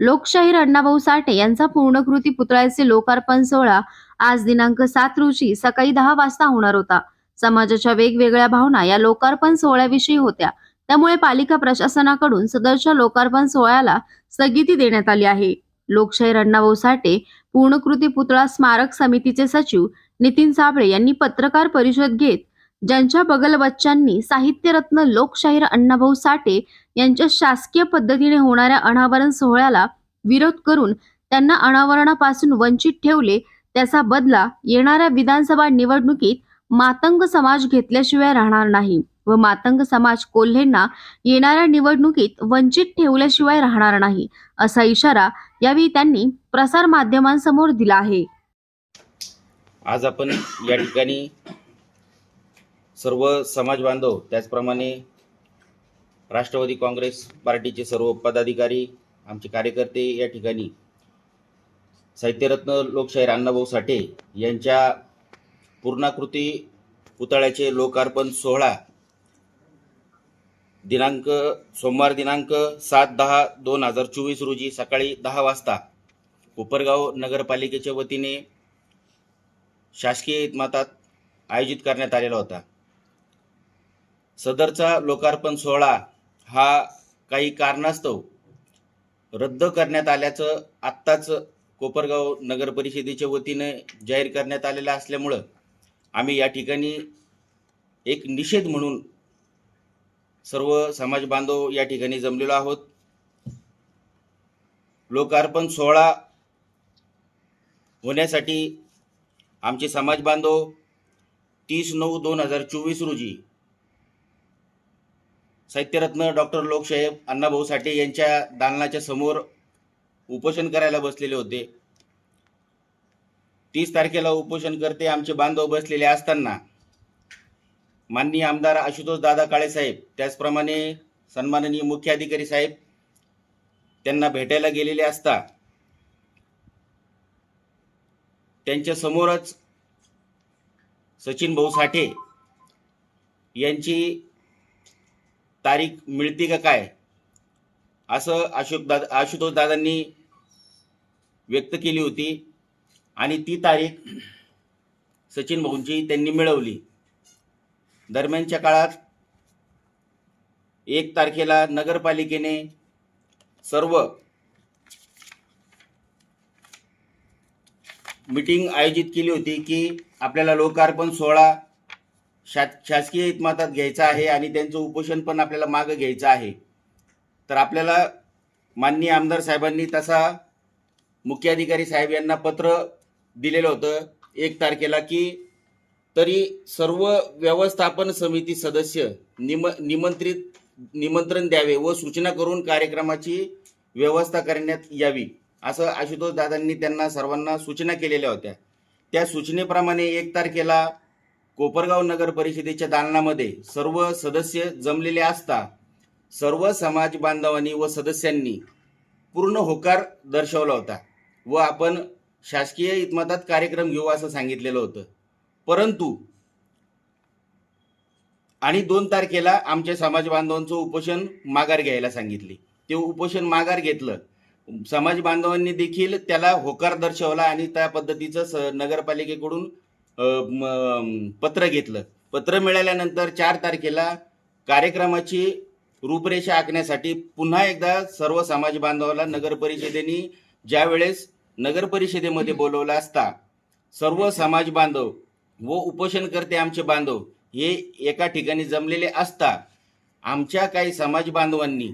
लोकशाहीर अण्णाभाऊ साठे यांचा पूर्णकृती पुतळ्याचे लोकार्पण सोहळा आज दिनांक सात रोजी सकाळी दहा वाजता होणार होता. समाजाच्या वेगवेगळ्या भावना या लोकार्पण सोहळ्याविषयी होत्या. त्यामुळे पालिका प्रशासनाकडून सदरच्या लोकार्पण सोहळ्याला स्थगिती देण्यात आली आहे. लोकशाहीर अण्णाभाऊ साठे पूर्णकृती पुतळा स्मारक समितीचे सचिव नितीन साबळे यांनी पत्रकार परिषद घेत ज्यांच्या बगलबच्च्यांनी साहित्यरत्न लोकशाहीर अण्णाभाऊ साठे यांच्या शासकीय पद्धतीने होणाऱ्या अनावरण सोहळ्याला विरोध करून त्यांना अनावरणापासून वंचित ठेवले त्याचा बदला येणाऱ्या विधानसभा निवडणुकीत मातंग समाज घेतल्याशिवाय राहणार नाही व मातंग समाज कोल्हेंना येणाऱ्या निवडणुकीत वंचित ठेवल्याशिवाय राहणार नाही असा इशारा यावेळी त्यांनी प्रसार माध्यमांसमोर दिला आहे. आज आपण या ठिकाणी सर्व समाज बांधव त्याचप्रमाणे राष्ट्रवादी काँग्रेस पार्टीचे सर्व पदाधिकारी आमचे कार्यकर्ते या ठिकाणी. साहित्यरत्न लोकशाहीर अण्णाभाऊ साठे यांच्या पूर्णाकृती पुतळ्याचे लोकार्पण सोहळा दिनांक सोमवार दिनांक सात दहा दोन हजार चोवीस रोजी सकाळी दहा वाजता कोपरगाव नगरपालिकेच्या वतीने शासकीय इतमातात आयोजित करण्यात आलेला होता. सदरचा लोकार्पण सोहळा हा काही कारणास्तव रद्द करण्यात आल्याचं आत्ताच कोपरगाव नगर परिषदेच्या वतीने जाहीर करण्यात आलेलं असल्यामुळं आम्ही या ठिकाणी एक निषेध म्हणून सर्व समाज बांधव या ठिकाणी जमलेलो आहोत. लोकार्पण सोहळा होण्यासाठी आमचे समाज बांधव तीस नऊ दोन हजार चोवीस रोजी साहित्यरत्न डॉक्टर लोकशाहेब अण्णाभाऊ साठे यांच्या दालनाच्या समोर उपोषण करायला बसलेले होते. तीस तारखेला उपोषण करते आमचे बांधव बसलेले असताना माननीय आमदार आशुतोष दादा काळे साहेब त्याचप्रमाणे सन्माननीय मुख्य अधिकारी साहेब त्यांना भेटायला गेलेले असता त्यांच्या समोरच सचिन भाऊ साठे यांची तारीख मिळते का काय? असं अशोक दादा आशुतोष दादांनी व्यक्त केली होती. आणि ती तारीख सचिन भाऊंची त्यांनी मिळवली. दरम्यानच्या काळात एक तारखेला नगरपालिकेने सर्व मीटिंग आयोजित केली होती की आपल्याला लोकार्पण सोहळा शा शासकीय इतमातात घ्यायचा आहे आणि त्यांचं उपोषण पण आपल्याला मागं घ्यायचं आहे. तर आपल्याला माननीय आमदार साहेबांनी तसा मुख्याधिकारी साहेब यांना पत्र दिलेलं होतं एक तारखेला की तरी सर्व व्यवस्थापन समिती सदस्य निम निमंत्रित निमंत्रण द्यावे व सूचना करून कार्यक्रमाची व्यवस्था करण्यात यावी असं आशुतोष दादांनी त्यांना सर्वांना सूचना केलेल्या होत्या. त्या सूचनेप्रमाणे एक तारखेला कोपरगाव नगर परिषदेच्या दालनामध्ये सर्व सदस्य जमलेले असता सर्व समाज बांधवांनी व सदस्यांनी पूर्ण होकार दर्शवला होता व आपण शासकीय इतमतात कार्यक्रम घेऊ असं सांगितलेलं होतं. परंतु आणि दोन तारखेला आमच्या समाज बांधवांचं उपोषण माघार घ्यायला सांगितले. ते उपोषण माघार घेतलं. समाज बांधवांनी देखील त्याला होकार दर्शवला आणि त्या पद्धतीचं स नगरपालिकेकडून पत्र घेतलं. पत्र मिळाल्यानंतर चार तारखेला कार्यक्रमाची रूपरेषा आखण्यासाठी पुन्हा एकदा सर्व समाज बांधवाला नगर परिषदेने ज्या वेळेस नगर परिषदेमध्ये बोलवला असता सर्व समाज बांधव व उपोषणकर्ते आमचे बांधव हे एका ठिकाणी जमलेले असता आमच्या काही समाज बांधवांनी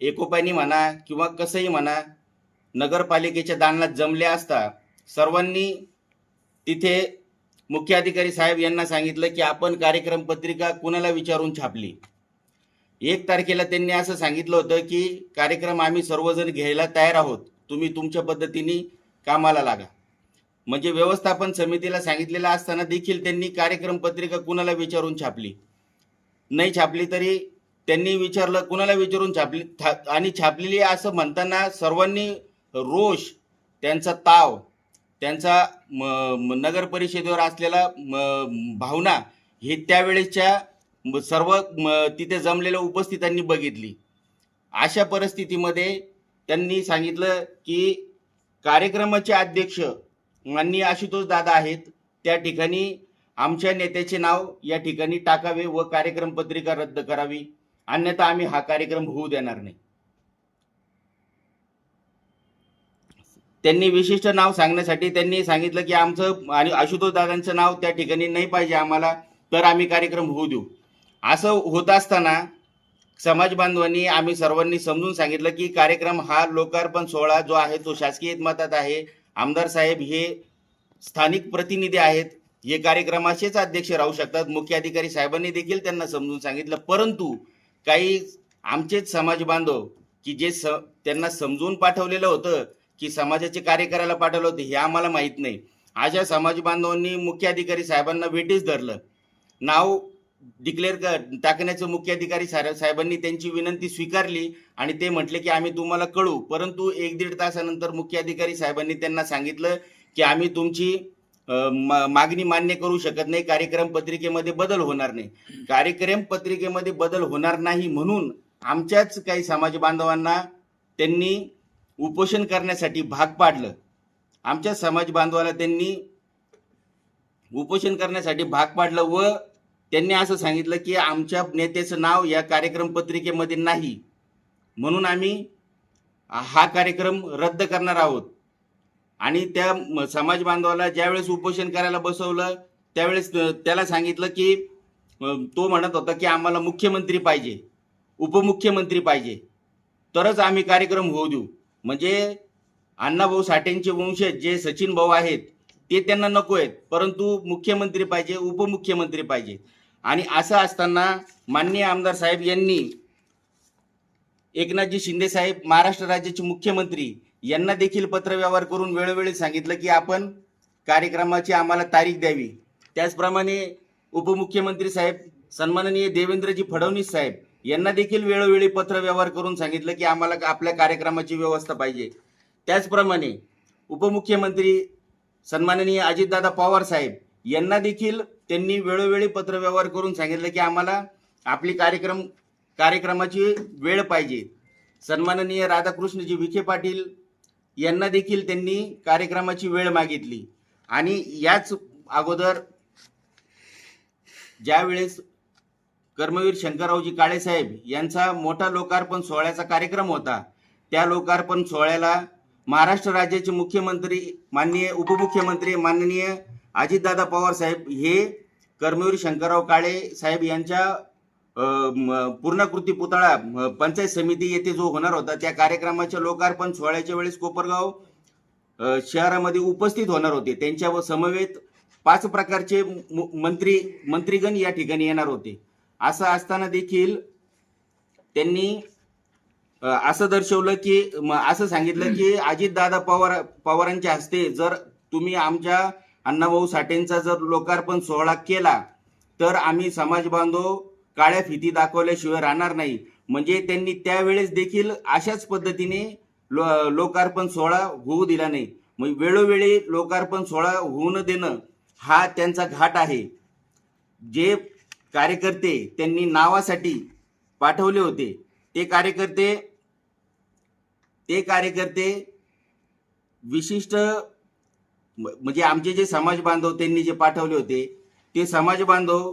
एकोपानी म्हणा किंवा कसंही म्हणा नगरपालिकेच्या दालनात जमले असता सर्वांनी तिथे मुख्य अधिकारी साहेब यांना सांगितलं की आपण कार्यक्रम पत्रिका कुणाला विचारून छापली? एक तारखेला त्यांनी असं सांगितलं होतं की कार्यक्रम आम्ही सर्वजण घ्यायला तयार आहोत. तुम्ही तुमच्या पद्धतीने कामाला लागा. म्हणजे व्यवस्थापन समितीला सांगितलेलं असताना देखील त्यांनी कार्यक्रम पत्रिका कुणाला विचारून छापली? नाही छापली तरी त्यांनी विचारलं कुणाला विचारून छापली? आणि छापलेली असं म्हणताना सर्वांनी रोष त्यांचा ताव त्यांचा म- नगर परिषदेवर असलेला म- भावना हे त्यावेळेच्या सर्व म- तिथे जमलेल्या उपस्थितांनी बघितली. अशा परिस्थितीमध्ये त्यांनी सांगितलं की कार्यक्रमाचे अध्यक्ष माननीय आशुतोष दादा आहेत. त्या ठिकाणी आमच्या नेत्याचे नाव या ठिकाणी टाकावे व कार्यक्रम पत्रिका रद्द करावी. अन्यथा आम्ही हा कार्यक्रम होऊ देणार नाही. त्यांनी विशिष्ट नाव सांगण्यासाठी त्यांनी सांगितलं की आमचं आणि आशुतोष दादांचं नाव त्या ठिकाणी नाही पाहिजे आम्हाला तर आम्ही कार्यक्रम होऊ देऊ. असं होत असताना समाज बांधवांनी आम्ही सर्वांनी समजून सांगितलं की कार्यक्रम हा लोकार्पण सोहळा जो आहे तो शासकीय हितमतात आहे. आमदार साहेब हे स्थानिक प्रतिनिधी आहेत. हे कार्यक्रमाचेच अध्यक्ष राहू शकतात. मुख्य अधिकारी साहेबांनी देखील त्यांना समजून सांगितलं. परंतु काही आमचेच समाज बांधव की जे स त्यांना समजून पाठवलेलं होतं की समाजाचे कार्य करायला पाठवलं होतं हे आम्हाला माहीत नाही. अशा समाज बांधवांनी मुख्य अधिकारी साहेबांना भेटीच धरलं. नाव डिक्लेअर कर टाकण्याचं मुख्य अधिकारी साहेबांनी त्यांची विनंती स्वीकारली आणि ते म्हटले की आम्ही तुम्हाला कळू. परंतु एक दीड तासानंतर मुख्य अधिकारी साहेबांनी त्यांना सांगितलं की आम्ही तुमची मा- मागणी मान्य करू शकत नाही. कार्यक्रम पत्रिकेमध्ये बदल होणार नाही. कार्यक्रम पत्रिकेमध्ये बदल होणार नाही म्हणून आमच्याच काही समाज बांधवांना त्यांनी उपोषण करण्यासाठी भाग पाडलं. आमच्या समाज बांधवाला त्यांनी उपोषण करण्यासाठी भाग पाडलं व त्यांनी असं सांगितलं की आमच्या नेत्याचं नाव या कार्यक्रम पत्रिकेमध्ये नाही. म्हणून आम्ही हा कार्यक्रम रद्द करणार आहोत. आणि त्या समाज बांधवाला ज्यावेळेस उपोषण करायला बसवलं त्यावेळेस त्याला सांगितलं की तो म्हणत होता की आम्हाला मुख्यमंत्री पाहिजे उपमुख्यमंत्री पाहिजे. तरच आम्ही कार्यक्रम होऊ देऊ. म्हणजे अण्णाभाऊ साठेंचे वंशज जे सचिन भाऊ आहेत ते त्यांना नको आहेत. परंतु मुख्यमंत्री पाहिजे उपमुख्यमंत्री पाहिजे. आणि असं असताना माननीय आमदार साहेब यांनी एकनाथजी शिंदे साहेब महाराष्ट्र राज्याचे मुख्यमंत्री यांना देखील पत्रव्यवहार करून वेळोवेळी सांगितलं की आपण कार्यक्रमाची आम्हाला तारीख द्यावी. त्याचप्रमाणे उपमुख्यमंत्री साहेब सन्माननीय देवेंद्रजी फडणवीस साहेब यांना देखील वेळोवेळी पत्र व्यवहार करून सांगितलं की आम्हाला आपल्या कार्यक्रमाची व्यवस्था पाहिजे. त्याचप्रमाणे उपमुख्यमंत्री सन्माननीय अजितदादा पवार साहेब यांना देखील त्यांनी वेळोवेळी पत्रव्यवहार करून सांगितलं की आम्हाला आपली कार्यक्रम कार्यक्रमाची वेळ पाहिजे. सन्माननीय राधाकृष्णजी विखे पाटील यांना देखील त्यांनी कार्यक्रमाची वेळ मागितली. आणि याच अगोदर ज्यावेळेस कर्मवीर शंकररावजी काळेसाहेब यांचा मोठा लोकार्पण सोहळ्याचा कार्यक्रम होता. त्या लोकार्पण सोहळ्याला महाराष्ट्र राज्याचे मुख्यमंत्री माननीय उपमुख्यमंत्री माननीय अजितदादा पवार साहेब हे कर्मवीर शंकरराव काळे साहेब यांच्या पूर्णकृती पुतळा पंचायत समिती येथे जो होणार होता त्या कार्यक्रमाच्या लोकार्पण सोहळ्याच्या वेळेस कोपरगाव शहरामध्ये उपस्थित होणार होते. त्यांच्या समवेत पाच प्रकारचे मु- मंत्री मंत्रीगण या ठिकाणी येणार होते. असं असताना देखील त्यांनी असं दर्शवलं की असं सांगितलं की अजितदादा पवार पवारांच्या हस्ते जर तुम्ही आमच्या अण्णाभाऊ साठेंचा जर लोकार्पण सोहळा केला तर आम्ही समाज बांधव काळ्या फिती दाखवल्याशिवाय राहणार नाही. म्हणजे त्यांनी त्यावेळेस देखील अशाच पद्धतीने लो लोकार्पण सोहळा होऊ दिला नाही. म्हणजे वेळोवेळी लोकार्पण सोहळा होऊ न देणं हा त्यांचा घाट आहे. जे कार्यकर्ते त्यांनी नावासाठी पाठवले होते. ते कार्यकर्ते ते कार्यकर्ते विशिष्ट म्हणजे आमचे जे समाज बांधव त्यांनी जे पाठवले होते ते समाज बांधव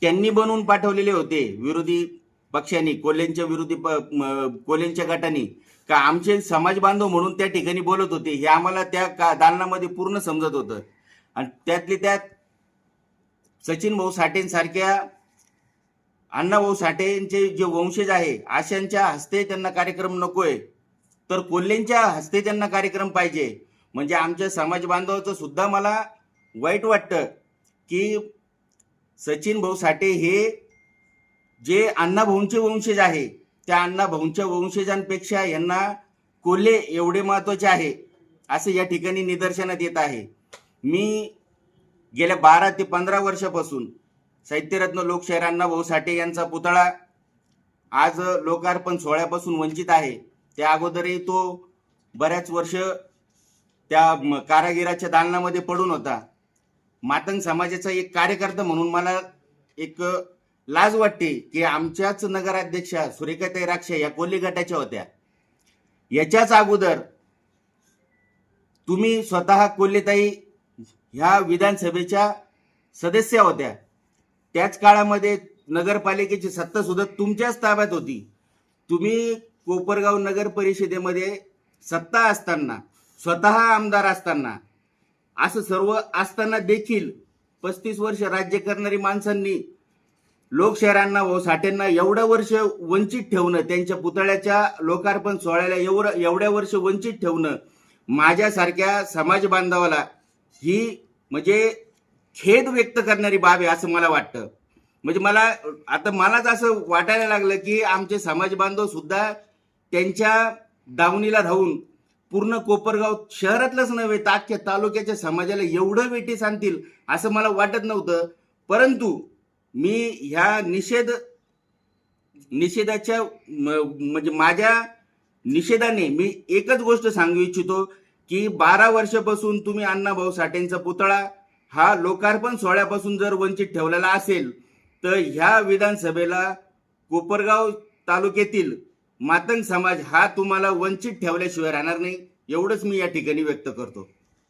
त्यांनी बनवून पाठवलेले होते विरोधी पक्षांनी कोल्हेंच्या विरोधी प- म- कोल्हेंच्या गटाने. का आमचे समाज बांधव म्हणून त्या ठिकाणी बोलत होते हे आम्हाला त्या का दालनामध्ये पूर्ण समजत होतं. आणि त्यातले त्यात सचिन भाऊ साठेंसारख्या अण्णाभाऊ साठेंचे जे वंशज आहे आशांच्या हस्ते त्यांना कार्यक्रम नकोय. तर कोल्हेंच्या हस्ते त्यांना कार्यक्रम पाहिजे. म्हणजे आमच्या समाज बांधवाचं सुद्धा मला वाईट वाटतं की सचिन भाऊ साठे हे जे अण्णाभाऊंचे वंशज आहे त्या अण्णाभाऊंच्या वंशजांपेक्षा यांना कोल्हे एवढे महत्त्वाचे आहे असं या ठिकाणी निदर्शनात येत आहे. मी गेल्या बारा ते पंधरा वर्षापासून साहित्यरत्न लोकशाहीर अण्णाभाऊ साठे यांचा पुतळा आज लोकार्पण सोहळ्यापासून वंचित आहे. त्या अगोदरही तो बऱ्याच वर्ष त्या कारागिराच्या दालनामध्ये पडून होता. मातंग समाजाचा एक कार्यकर्ता म्हणून मला एक लाज वाटते की आमच्याच नगराध्यक्षा सुरेखाताई राक्षा या कोल्हे गटाच्या होत्या. याच्याच अगोदर तुम्ही स्वतः कोल्हेताई ह्या विधानसभेच्या सदस्य होत्या. त्याच काळामध्ये नगरपालिकेची सत्ता सुद्धा तुमच्याच ताब्यात होती. तुम्ही कोपरगाव नगर परिषदेमध्ये सत्ता असताना स्वतः आमदार असताना असं सर्व असताना देखील पस्तीस वर्ष राज्य करणारी माणसांनी लोकशहरांना व साठ्यांना एवढं वर्ष वंचित ठेवणं त्यांच्या पुतळ्याच्या लोकार्पण सोहळ्याला एवढं एवढ्या वर्ष वंचित ठेवणं माझ्यासारख्या समाज बांधवाला ही म्हणजे खेद व्यक्त करणारी बाब आहे असं मला वाटतं. म्हणजे मला आता मलाच असं वाटायला लागलं की आमचे समाज बांधव सुद्धा त्यांच्या दावणीला राहून पूर्ण कोपरगाव शहरातलंच नव्हे तर अख्ख्या तालुक्याच्या समाजाला एवढं वेटी सांगतील असं मला वाटत नव्हतं. परंतु मी ह्या निषेध निषेधाच्या म- म्हणजे माझ्या निषेधाने मी एकच गोष्ट सांगू इच्छितो की बारा वर्षापासून तुम्ही अण्णाभाऊ साठेंचा पुतळा हा लोकार्पण सोहळ्यापासून जर वंचित ठेवलेला असेल तर ह्या विधानसभेला कोपरगाव तालुक्यातील मातंग समाज हा तुम्हाला वंचित ठेवल्याशिवाय राहणार नाही एवढंच मी या ठिकाणी व्यक्त करतो.